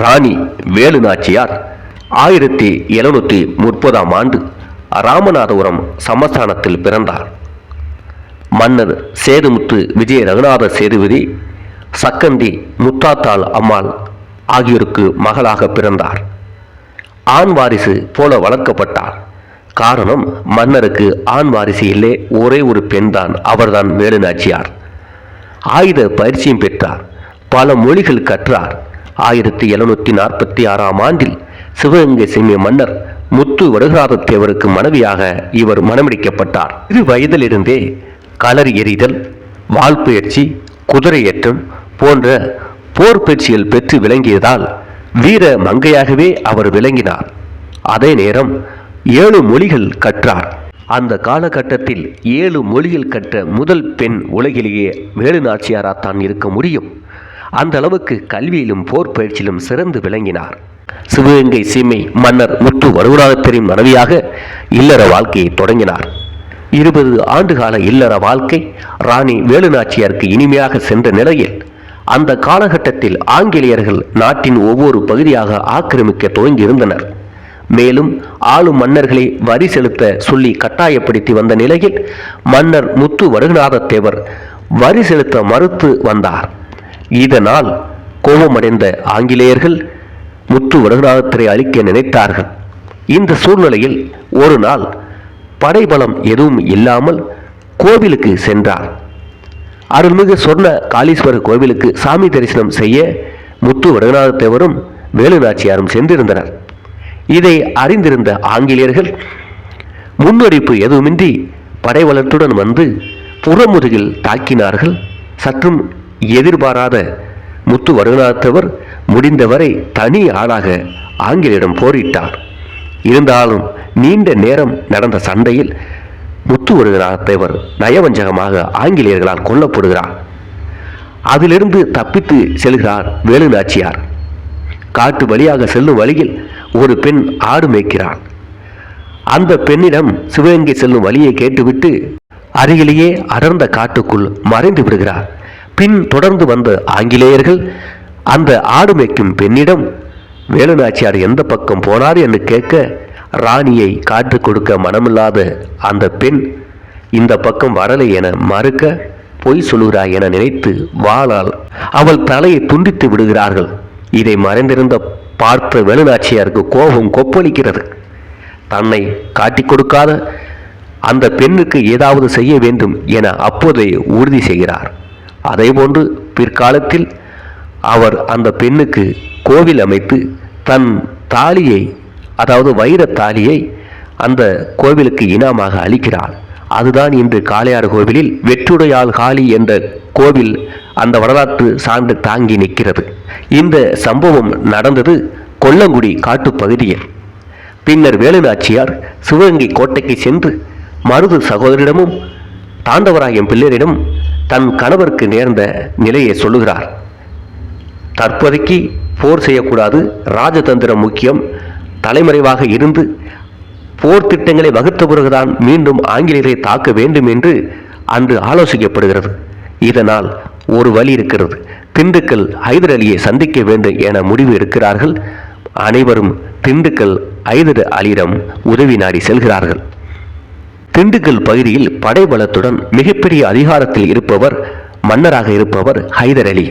ராணி வேலு நாச்சியார் ஆயிரத்தி எழுநூற்றி முப்பதாம் ஆண்டு ராமநாதபுரம் சமஸ்தானத்தில் பிறந்தார். மன்னர் சேதுமுத்து விஜய ரகுநாத சேதுபதி சக்கந்தி முத்தாத்தாள் அம்மாள் ஆகியோருக்கு மகளாக பிறந்தார். ஆண் வாரிசு போல வளர்க்கப்பட்டார். காரணம் மன்னருக்கு ஆண் வாரிசு இல்லை ஒரே ஒரு பெண்தான் அவர்தான் வேலு நாச்சியார் ஆயுத பயிற்சியும் பெற்றார். பல மொழிகள் கற்றார். ஆயிரத்தி எழுநூற்றி நாற்பத்தி ஆறாம் ஆண்டில் சிவகங்கை சீமிய மன்னர் முத்து வடுகநாதத்தேவருக்கு மனைவியாக இவர் மணமடிக்கப்பட்டார் இரு வயதிலிருந்தே களர் எறிதல் வாள்பயிற்சி குதிரையேற்றம் போன்ற போர் பயிற்சிகள் பெற்று விளங்கியதால் வீர மங்கையாகவே அவர் விளங்கினார். அதே நேரம் ஏழு மொழிகள் கற்றார். அந்த காலகட்டத்தில் ஏழு மொழிகள் கற்ற முதல் பெண் உலகிலேயே வேலு நாச்சியாராத்தான் இருக்க முடியும். அந்த அளவுக்கு கல்வியிலும் போர் பயிற்சியிலும் சிறந்து விளங்கினார். சிவகங்கை சீமை மன்னர் முத்து வருவராகத்தரின் மனைவியாக இல்லற வாழ்க்கையை தொடங்கினார். இருபது ஆண்டுகால இல்லற வாழ்க்கை ராணி வேலு நாச்சியாருக்கு இனிமையாக சென்ற நிலையில் அந்த காலகட்டத்தில் ஆங்கிலேயர்கள் நாட்டின் ஒவ்வொரு பகுதியாக ஆக்கிரமிக்க துவங்கியிருந்தனர். மேலும் ஆளும் மன்னர்களை வரி செலுத்த சொல்லி கட்டாயப்படுத்தி வந்த நிலையில் மன்னர் முத்து வடுகநாதத்தேவர் வரி செலுத்த மறுத்து வந்தார். இதனால் கோபமடைந்த ஆங்கிலேயர்கள் முத்து வடுகநாதத்தரை அழிக்க நினைத்தார்கள். இந்த சூழ்நிலையில் ஒரு நாள் படைபலம் எதுவும் இல்லாமல் கோவிலுக்கு சென்றார். அருள்மிகு சொர்ண காளீஸ்வரர் கோவிலுக்கு சாமி தரிசனம் செய்ய முத்து வடுகநாதத்தேவரும் வேலுநாச்சியாரும் சென்றிருந்தனர். இதை அறிந்திருந்த ஆங்கிலேயர்கள் முன்னறிப்பு எதுவுமின்றி படைவளத்துடன் வந்து புறமுதுகில் தாக்கினார்கள். சற்றும் எதிர்பாராத முத்து வருணாத்தவர் முடிந்தவரை தனி ஆளாக ஆங்கிலேயரிடம் போரிட்டார். இருந்தாலும் நீண்ட நேரம் நடந்த சண்டையில் முத்து வருகநாதத்தேவர் நயவஞ்சகமாக ஆங்கிலேயர்களால் கொல்லப்படுகிறார். அதிலிருந்து தப்பித்து செல்கிறார் வேலு நாச்சியார். காட்டு வழியாக செல்லும் வழியில் ஒரு பெண் ஆடு மேய்க்கிறாள் அந்த பெண்ணிடம் சிவகங்கை செல்லும் வழியை கேட்டுவிட்டு அருகிலேயே அடர்ந்த காட்டுக்குள் மறைந்து விடுகிறார். பின் தொடர்ந்து வந்த ஆங்கிலேயர்கள் அந்த ஆடு மேய்க்கும் பெண்ணிடம் வேலுநாச்சியார் எந்த பக்கம் போனார் என்று கேட்க ராணியை காட்டுக் கொடுக்க மனமில்லாத அந்த பெண் இந்த பக்கம் வரலை என மறுக்க பொய் சொல்லுகிறாய் என நினைத்து வாளால் அவள் தலையை துண்டித்து விடுகிறார்கள். இதை மறைந்திருந்த பார்த்த வேலுநாச்சியாருக்கு கோபம் கொப்பளிக்கிறது. தன்னை காட்டிக் கொடுக்காத அந்த பெண்ணுக்கு ஏதாவது செய்ய வேண்டும் என அப்போதே உறுதி செய்கிறார். அதேபோன்று பிற்காலத்தில் அவர் அந்த பெண்ணுக்கு கோவில் அமைத்து தன் தாலியை அதாவது வைர தாலியை அந்த கோவிலுக்கு இனாமாக அளிக்கிறார். அதுதான் இன்று காளையார் கோவிலில் வெற்றுடையால் காளி என்ற கோவில் அந்த வரலாற்று சான்று தாங்கி நிற்கிறது. இந்த சம்பவம் நடந்தது கொல்லங்குடி காட்டுப்பகுதியில். பின்னர் வேலுநாச்சியார் சிவகங்கை கோட்டைக்கு சென்று மருது சகோதரிடமும் தாண்டவராயம் பிள்ளையரிடம் தன் கணவருக்கு நேர்ந்த நிலையை சொல்லுகிறார். தற்போதைக்கு போர் செய்யக்கூடாது ராஜதந்திரம் முக்கியம். தலைமறைவாக இருந்து போர் திட்டங்களை வகுத்த பிறகுதான் மீண்டும் ஆங்கிலேயரை தாக்க வேண்டும் என்று அன்று ஆலோசிக்கப்படுகிறது. இதனால் ஒரு வழி இருக்கிறது. திண்டுக்கல் ஹைதர் அலியை சந்திக்க வேண்டும் என முடிவு எடுக்கிறார்கள். அனைவரும் திண்டுக்கல் ஐதர் அலியிடம் உதவி நாடி செல்கிறார்கள். திண்டுக்கல் பகுதியில் படைபலத்துடன் மிகப்பெரிய அதிகாரத்தில் இருப்பவர் மன்னராக இருப்பவர் ஹைதர் அலி.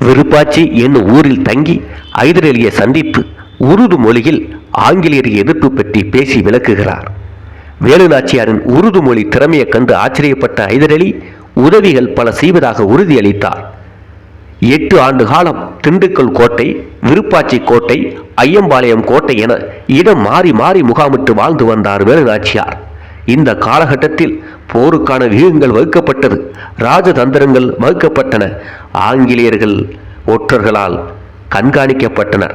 விருப்பாச்சி என்னும் ஊரில் தங்கி ஹைதர் அலியை சந்தித்து உருது மொழியில் ஆங்கிலேயர் எதிர்ப்பு பற்றி பேசி விளக்குகிறார். வேலுநாச்சியாரின் உருது மொழி திறமையைக் கண்டு ஆச்சரியப்பட்ட ஹைதர் அலி உதவிகள் பல செய்வதாக உறுதியளித்தார். எட்டு ஆண்டு காலம் திண்டுக்கல் கோட்டை விருப்பாச்சி கோட்டை ஐயம்பாளையம் கோட்டை என இடம் மாறி மாறி முகாமிட்டு வாழ்ந்து வந்தார் வேலுநாச்சியார் இந்த காலகட்டத்தில் போருக்கான வியூகங்கள் வகுக்கப்பட்டது. ராஜதந்திரங்கள் வகுக்கப்பட்டன. ஆங்கிலேயர்கள் ஒற்றர்களால் கண்காணிக்கப்பட்டனர்.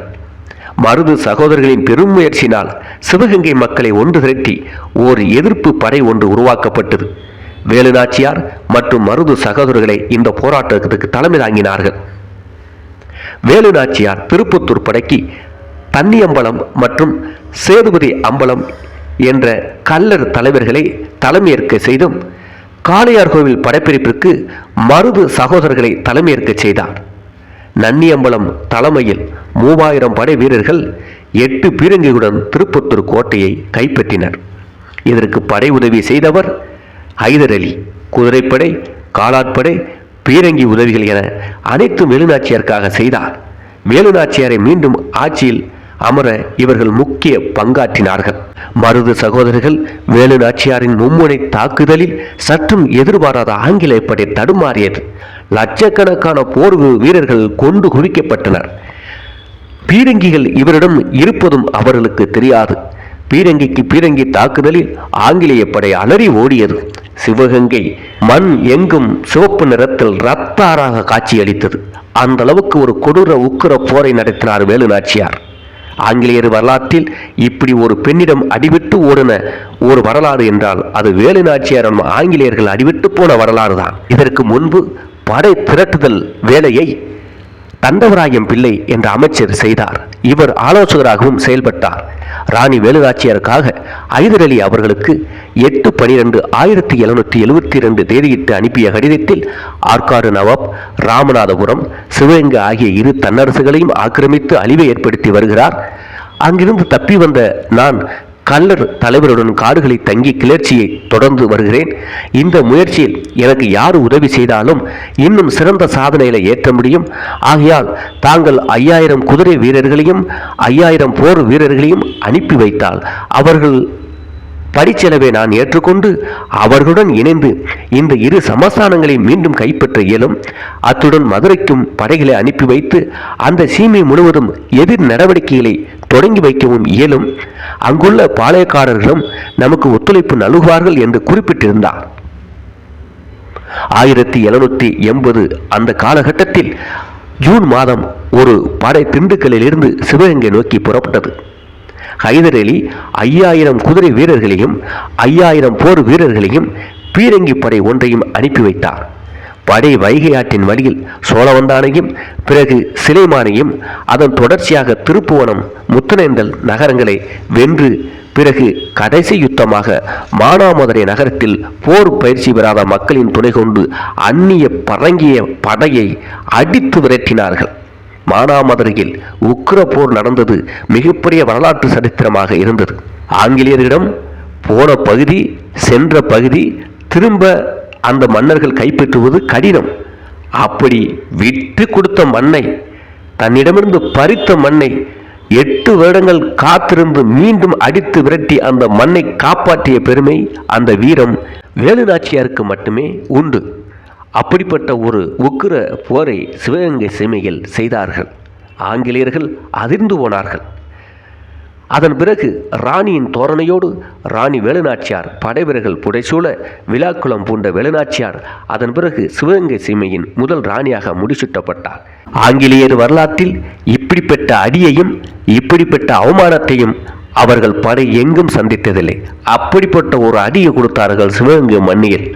மருது சகோதரர்களின் பெரும் முயற்சியினால் சிவகங்கை மக்களை ஒன்று திரட்டி ஓர் எதிர்ப்பு படை ஒன்று உருவாக்கப்பட்டது. வேலுநாச்சியார் மற்றும் மருது சகோதரர்களை இந்த போராட்டத்துக்கு தலைமை தாங்கினார்கள். வேலுநாச்சியார் திருப்பத்தூர் படைக்கு தண்ணியம்பலம் மற்றும் சேதுபதி அம்பலம் என்ற கல்லர் தலைவர்களை தலைமையேற்க செய்தும் காளையார் கோவில் படைப்பிடிப்பிற்கு மருது சகோதரர்களை தலைமையேற்க செய்தார். நன்னியம்பலம் தலைமையில் மூவாயிரம் படை வீரர்கள் எட்டு பீரங்கிகளுடன் திருப்பத்தூர் கோட்டையை கைப்பற்றினர். இதற்கு படை உதவி செய்தவர் ஹைதர் அலி. குதிரைப்படை காலாட்படை பீரங்கி உதவிகள் என அனைத்தும் வேலுநாச்சியாருக்காக செய்தார். வேலுநாச்சியாரை மீண்டும் ஆட்சியில் அமர இவர்கள் முக்கிய பங்காற்றினார்கள். மருது சகோதரர்கள் வேலு நாச்சியாரின் மும்முனை தாக்குதலில் சற்றும் எதிர்பாராத ஆங்கில படை தடுமாறியது. லட்சக்கணக்கான போர் வீரர்கள் கொண்டு குவிக்கப்பட்டனர். பீரங்கிகள் இவரிடம் இருப்பதும் அவர்களுக்கு தெரியாது. பீரங்கிக்கு பீரங்கி தாக்குதலில் ஆங்கிலேய படை அலறி ஓடியது. சிவகங்கை மண் எங்கும் சிவப்பு நிறத்தில் ரத்தாராக காட்சியளித்தது. அந்த அளவுக்கு ஒரு கொடூர உக்கிர போரை நடத்தினார் வேலு நாச்சியார். ஆங்கிலேயர் வரலாற்றில் இப்படி ஒரு பெண்ணிடம் அடிவிட்டு ஓடின ஒரு வரலாறு என்றால் அது வேலு நாச்சியாரிடம் ஆங்கிலேயர்கள் அடிவிட்டு போன வரலாறு தான். இதற்கு முன்பு படை திரட்டுதல் வேலையை தண்டவராயம் பிள்ளை என்ற அமைச்சர் செய்தார். இவர் ஆலோசகராகவும் செயல்பட்டார். ராணி வேலுநாச்சியாருக்காக ஐதர் அலி அவர்களுக்கு எட்டு பனிரெண்டு ஆயிரத்தி எழுநூற்றி எழுபத்தி இரண்டு தேதியிட்டு அனுப்பிய கடிதத்தில் ஆற்காடு நவாப் ராமநாதபுரம் சிவகங்கை ஆகிய இரு தன்னரசுகளையும் ஆக்கிரமித்து அழிவை ஏற்படுத்தி வருகிறார். அங்கிருந்து தப்பி வந்த நான் கல்லர் தலைவருடன் காடுகளை தங்கி கிளர்ச்சியை தொடர்ந்து வருகிறேன். இந்த முயற்சியில் எனக்கு யார் உதவி செய்தாலும் இன்னும் சிறந்த சாதனைகளை ஏற்ற முடியும். ஆகையால் தாங்கள் ஐயாயிரம் குதிரை வீரர்களையும் ஐயாயிரம் போர் வீரர்களையும் அனுப்பி வைத்தால் அவர்கள் படிச்செலவை நான் ஏற்றுக்கொண்டு அவர்களுடன் இணைந்து இந்த இரு சமஸ்தானங்களை மீண்டும் கைப்பற்ற இயலும். அத்துடன் மதுரைக்கும் படைகளை அனுப்பி வைத்து அந்த சீமை முழுவதும் எதிர் நடவடிக்கைகளை தொடங்கி வைக்கவும் இயலும். அங்குள்ள பாளையக்காரர்களும் நமக்கு ஒத்துழைப்பு நல்குவார்கள் என்று குறிப்பிட்டிருந்தார். ஆயிரத்தி எழுநூற்றி எண்பது அந்த காலகட்டத்தில் ஜூன் மாதம் ஒரு படை திண்டுக்கல்லிலிருந்து சிவகங்கை நோக்கி புறப்பட்டது. ஹைதர் அலி ஐயாயிரம் குதிரை வீரர்களையும் ஐயாயிரம் போர் வீரர்களையும் பீரங்கி படை ஒன்றையும் அனுப்பி வைத்தார். வடை வைகை ஆற்றின் வழியில் சோழவந்தானையும் பிறகு சிலைமானையும் அதன் தொடர்ச்சியாக திருப்புவனம் முத்தனேந்தல் நகரங்களை வென்று பிறகு கடைசி யுத்தமாக மானாமதுரை நகரத்தில் போர் பயிற்சி பெறாத மக்களின் துணை கொண்டு அந்நிய பரங்கிய படையை அடித்து விரட்டினார்கள். மானாமதுரையில் உக்கிர போர் நடந்தது மிகப்பெரிய வரலாற்று சரித்திரமாக இருந்தது. ஆங்கிலேயரிடம் போன பகுதி சென்ற பகுதி திரும்ப அந்த மன்னர்கள் கைப்பற்றுவது கடினம். அப்படி விட்டு கொடுத்த மண்ணை தன்னிடமிருந்து பறித்த மண்ணை எட்டு வருடங்கள் காத்திருந்து மீண்டும் அடித்து விரட்டி அந்த மண்ணை காப்பாற்றிய பெருமை அந்த வீரம் வேலுநாச்சியாருக்கு மட்டுமே உண்டு. அப்படிப்பட்ட ஒரு உக்கிர போரை சிவகங்கை சீமையில் செய்தார்கள். ஆங்கிலேயர்கள் அதிர்ந்து போனார்கள். அதன் பிறகு ராணியின் தோரணையோடு ராணி வேலுநாச்சியார் படைவீரர்கள் புடைசூழ விழாக்குளம் பூண்ட வேலுநாச்சியார் அதன் பிறகு சிவகங்கை சீமையின் முதல் ராணியாக முடிசூட்டப்பட்டார். ஆங்கிலேயர் வரலாற்றில் இப்படிப்பட்ட அடியையும் இப்படிப்பட்ட அவமானத்தையும் அவர்கள் படை எங்கும் சந்தித்ததில்லை. அப்படிப்பட்ட ஒரு அடியை கொடுத்தார்கள் சிவகங்கை மண்ணியில்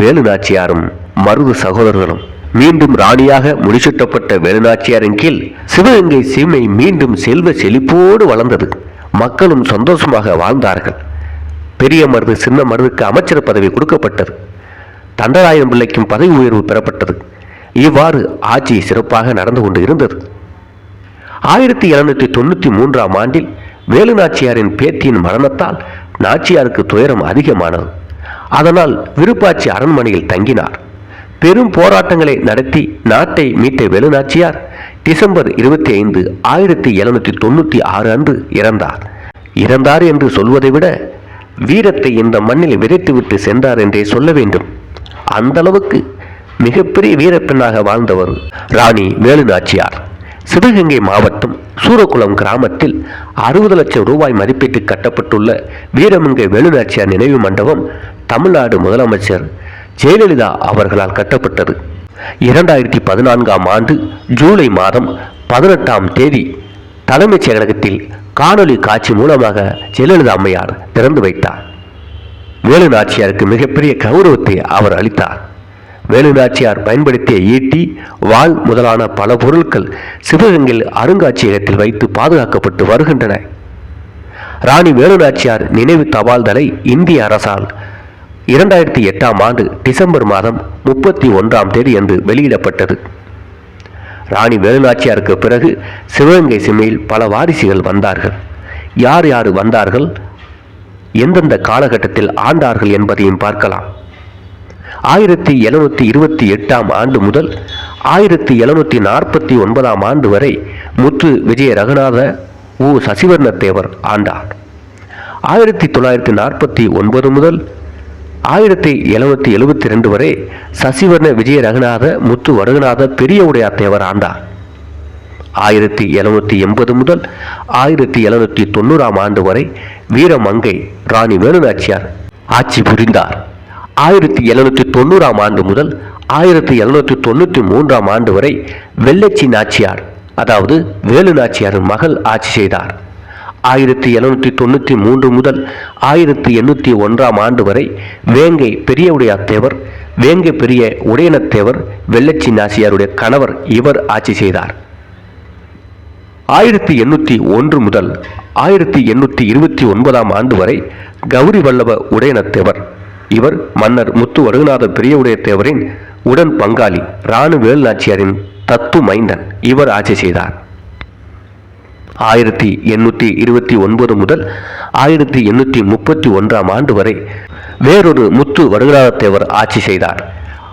வேலுநாச்சியாரும் மருது சகோதரர்களும். மீண்டும் ராணியாக முடிசூட்டப்பட்ட வேலுநாச்சியாரின் கீழ் சிவகங்கை சீமை மீண்டும் செல்வ செழிப்போடு வளர்ந்தது. மக்களும் சந்தோஷமாக வாழ்ந்தார்கள். பெரிய மருது சின்ன மருதுக்கு அமைச்சர் பதவி கொடுக்கப்பட்டது. தண்டராயன் பிள்ளைக்கும் பதவி உயர்வு பெறப்பட்டது. இவ்வாறு ஆட்சி சிறப்பாக நடந்து கொண்டு இருந்தது. ஆயிரத்தி எழுநூற்றி தொண்ணூற்றி மூன்றாம் ஆண்டில் வேலு நாச்சியாரின் பேத்தியின் மரணத்தால் நாச்சியாருக்கு துயரம் அதிகமானது. அதனால் விருப்பாட்சி அரண்மனையில் தங்கினார். பெரும் போராட்டங்களை நடத்தி நாட்டை மீட்ட வேலுநாச்சியார் டிசம்பர் இருபத்தி ஐந்து ஆயிரத்தி எழுநூற்றி தொண்ணூற்றி ஆறு அன்று இறந்தார். இறந்தார் என்று சொல்வதை விட வீரத்தை இந்த மண்ணில் விதைத்துவிட்டு சென்றார் என்றே சொல்ல வேண்டும். அந்த அளவுக்கு மிகப்பெரிய வீரப்பெண்ணாக வாழ்ந்தவர் ராணி வேலுநாச்சியார். சிவகங்கை மாவட்டம் சூரக்குளம் கிராமத்தில் அறுபது லட்சம் ரூபாய் மதிப்பீட்டு கட்டப்பட்டுள்ள வீரமங்கை வேலுநாச்சியார் நினைவு மண்டபம் தமிழ்நாடு முதலமைச்சர் ஜெயலலிதா அவர்களால் கட்டப்பட்டது. இரண்டாயிரத்தி பதினான்காம் ஆண்டு ஜூலை மாதம் பதினெட்டாம் தேதி தலைமைச் செயலகத்தில் காணொளி காட்சி மூலமாக ஜெயலலிதா அம்மையார் திறந்து வைத்தார். வேலு நாச்சியாருக்கு மிகப்பெரிய கௌரவத்தை அவர் அளித்தார். வேலு நாச்சியார் பயன்படுத்திய ஈட்டி வாள் முதலான பல பொருட்கள் சிவகங்கையில் அருங்காட்சியகத்தில் வைத்து பாதுகாக்கப்பட்டு வருகின்றன. ராணி வேலு நாச்சியார் நினைவு தபால்தலை இந்திய அரசால் இரண்டாயிரத்தி எட்டாம் ஆண்டு டிசம்பர் மாதம் முப்பத்தி ஒன்றாம் தேதி அன்று வெளியிடப்பட்டது. ராணி வேலுநாச்சியாருக்கு பிறகு சிவகங்கை சிமையில் பல வாரிசுகள் வந்தார்கள். யார் யார் வந்தார்கள்? எந்தெந்த காலகட்டத்தில் ஆண்டார்கள் என்பதையும் பார்க்கலாம். ஆயிரத்தி எழுநூற்றி இருபத்தி எட்டாம் ஆண்டு முதல் ஆயிரத்தி எழுநூற்றி நாற்பத்தி ஒன்பதாம் ஆண்டு வரை முத்து விஜய ரகுநாத உ சசிவர்ண தேவர் ஆண்டார். ஆயிரத்தி தொள்ளாயிரத்தி நாற்பத்தி ஒன்பது முதல் ஆயிரத்தி எழுநூத்தி எழுபத்தி ரெண்டு வரை சசிவர்ண விஜய ரகுநாத முத்து வருகநாத பெரிய உடையார் தேவர் ஆண்டார். ஆயிரத்தி எழுநூற்றி எண்பது முதல் ஆயிரத்தி எழுநூற்றி தொண்ணூறாம் ஆண்டு வரை வீரமங்கை ராணி வேலுநாச்சியார் ஆட்சி புரிந்தார். ஆயிரத்தி எழுநூற்றி தொண்ணூறாம் ஆண்டு முதல் ஆயிரத்தி எழுநூற்றி தொண்ணூற்றி மூன்றாம் ஆண்டு வரை வெள்ளச்சி நாச்சியார் அதாவது வேலு நாச்சியாரின் மகள் ஆட்சி செய்தார். ஆயிரத்தி எழுநூற்றி தொண்ணூற்றி மூன்று முதல் ஆயிரத்தி எண்ணூற்றி ஒன்றாம் ஆண்டு வரை வேங்கை பெரிய உடையாத்தேவர் வேங்கை பெரிய உடையனத்தேவர் வெள்ளச்சி நாச்சியாருடைய கணவர் இவர் ஆட்சி செய்தார். ஆயிரத்தி எண்ணூற்றி ஒன்று முதல் ஆயிரத்தி எண்ணூற்றி இருபத்தி ஒன்பதாம் ஆண்டு வரை கௌரி வல்லப உடையனத்தேவர் இவர் மன்னர் முத்து வருகநாத பெரிய உடையத்தேவரின் உடன் பங்காளி ராணு வேலு நாச்சியாரின் தத்து மைந்தன் இவர் ஆட்சி செய்தார். ஆயிரத்தி எண்ணூற்றி இருபத்தி ஒன்பது முதல் ஆயிரத்தி எண்ணூற்றி முப்பத்தி ஒன்றாம் ஆண்டு வரை வேறொரு முத்து வடுகநாதத்தேவர் ஆட்சி செய்தார்.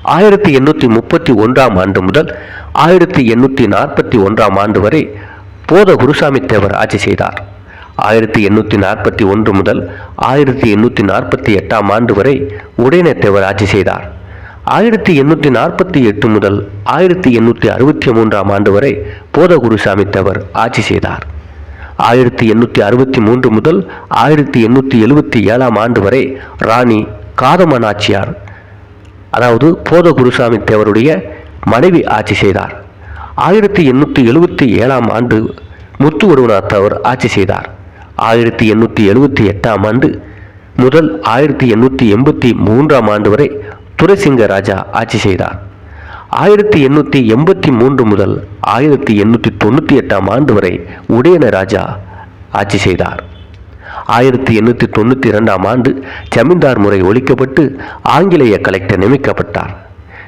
ஆயிரத்தி எண்ணூற்றி முப்பத்தி ஒன்றாம் ஆண்டு முதல் ஆயிரத்தி எண்ணூற்றி நாற்பத்தி ஒன்றாம் ஆண்டு வரை போத குருசாமி தேவர் ஆட்சி செய்தார். ஆயிரத்தி எண்ணூற்றி நாற்பத்தி ஒன்று முதல் ஆயிரத்தி எண்ணூற்றி நாற்பத்தி எட்டாம் ஆண்டு வரை உடையநேத்தேவர் தேவர் ஆட்சி செய்தார். ஆயிரத்தி எண்ணூற்றி நாற்பத்தி எட்டு முதல் ஆயிரத்தி எண்ணூற்றி அறுபத்தி மூன்றாம் ஆண்டு வரை போத தேவர் ஆட்சி செய்தார். ஆயிரத்தி எண்ணூற்றி அறுபத்தி மூன்று முதல் ஆயிரத்தி எண்ணூற்றி எழுபத்தி ஏழாம் ஆண்டு வரை ராணி காதம நாச்சியார் அதாவது போத குருசாமி தேவருடைய மனைவி ஆட்சி செய்தார். ஆயிரத்தி எண்ணூற்றி எழுபத்தி ஏழாம் ஆண்டு முத்து வடுவநாத் அவர் ஆட்சி செய்தார். ஆயிரத்தி எண்ணூற்றி எழுபத்தி எட்டாம் ஆண்டு முதல் ஆயிரத்தி எண்ணூற்றி எண்பத்தி மூன்றாம் ஆண்டு வரை துரைசிங்க ராஜா ஆட்சி செய்தார். ஆயிரத்தி எண்ணூற்றி எண்பத்தி மூன்று முதல் ஆயிரத்தி எண்ணூற்றி தொண்ணூற்றி எட்டாம் ஆண்டு வரை உடையன ராஜா ஆட்சி செய்தார். ஆயிரத்தி எண்ணூற்றி தொண்ணூற்றி இரண்டாம் ஆண்டு ஜமீன்தார் முறை ஒழிக்கப்பட்டு ஆங்கிலேய கலெக்டர் நியமிக்கப்பட்டார்.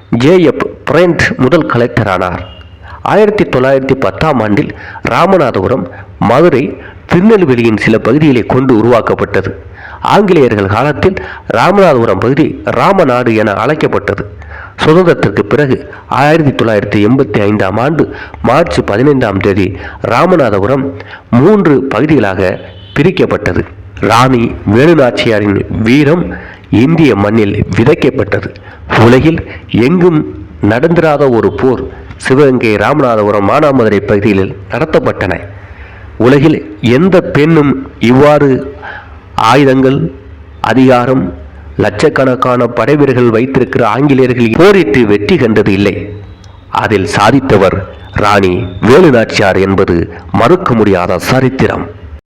ஜே எப் பிரண்ட் முதல் கலெக்டர் ஆனார் ஆயிரத்தி தொள்ளாயிரத்தி பத்தாம் ஆண்டில் ராமநாதபுரம் மதுரை திருநெல்வேலியின் சில பகுதிகளை கொண்டு உருவாக்கப்பட்டது. ஆங்கிலேயர்கள் காலத்தில் ராமநாதபுரம் பகுதி ராமநாடு என அழைக்கப்பட்டது. சுதந்திரத்திற்கு பிறகு ஆயிரத்தி தொள்ளாயிரத்தி எண்பத்தி ஐந்தாம் ஆண்டு மார்ச் பதினைந்தாம் தேதி ராமநாதபுரம் மூன்று பகுதிகளாக பிரிக்கப்பட்டது. ராணி வேலுநாச்சியாரின் வீரம் இந்திய மண்ணில் விதைக்கப்பட்டது. உலகில் எங்கும் நடந்திராத ஒரு போர் சிவகங்கை ராமநாதபுரம் மானாமதுரை பகுதியில் நடத்தப்பட்டன. உலகில் எந்த பெண்ணும் இவ்வாறு ஆயுதங்கள் அதிகாரம் லட்சக்கணக்கான படைவீரர்கள் வைத்திருக்கிற ஆங்கிலேயர்கள் போரிட்டு வெற்றி கண்டது இல்லை. அதில் சாதித்தவர் ராணி வேலுநாச்சியார் என்பது மறுக்க முடியாத சரித்திரம்.